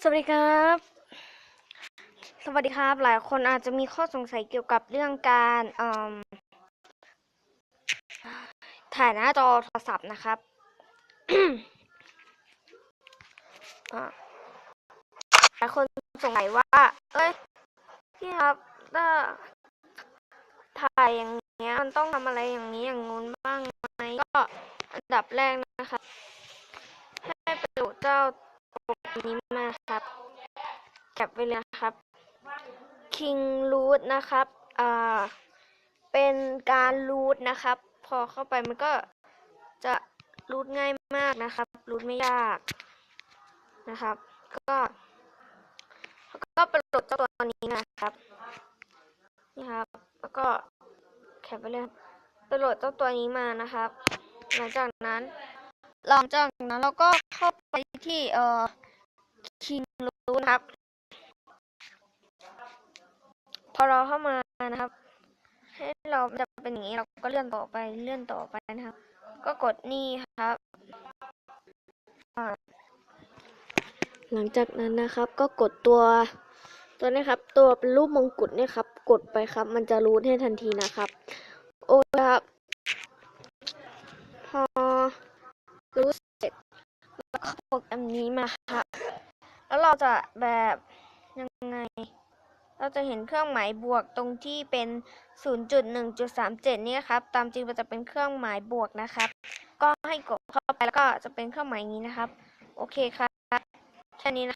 สวัสดีครับ สวัสดีครับ หลายคนอาจจะมีข้อสงสัยเกี่ยวกับเรื่องการถ่ายหน้าจอโทรศัพท์นะครับ หลายคนสงสัยว่า เอ้ย พี่ครับถ้าถ่ายอย่างเงี้ย มันต้องทำอะไรอย่างนี้อย่างงู้นบ้างไหมก็อันดับแรกนะครับให้ไปดูเจ้า นี้มาครับแคปไว้เลยนะครับ King Root นะครับอ่าเป็นการรูทนะครับ พอเข้าไปมันก็จะรูทง่ายมากนะครับรูทไม่ยากนะครับ ก็ก็ไปโหลดตัวนี้นะครับนี่ครับ แล้วก็แคปไปเลยครับไปโหลดเจ้าตัวนี้มานะครับ หลังจากนั้น หลังจากนั้นเราก็เข้าไปที่เอ่อ King Root นะครับ พอเราเข้ามานะครับ ให้เราจะเป็นอย่างนี้เราก็เลื่อนต่อไปเลื่อนต่อไปนะครับ ก็กดนี่ครับ หลังจากนั้นนะครับก็กดตัวตัวนี้ครับ ตัวเป็นรูปมงกุฎเนี่ยครับ กดไปครับ มันจะรูทให้ทันทีนะครับ โอ้ครับ พอรู้เสร็จแล้วก็โปรแกรมนี้มาครับ แล้วเราจะแบบยังไง เราจะเห็นเครื่องหมายบวกตรงที่เป็น 0.1.37เนี่ยครับ ตามจริงมันจะเป็นเครื่องหมายบวกนะครับ ก็ให้กดเข้าไปแล้วก็จะเป็นเครื่องหมายนี้นะครับ โอเคครับ แค่นี้นะ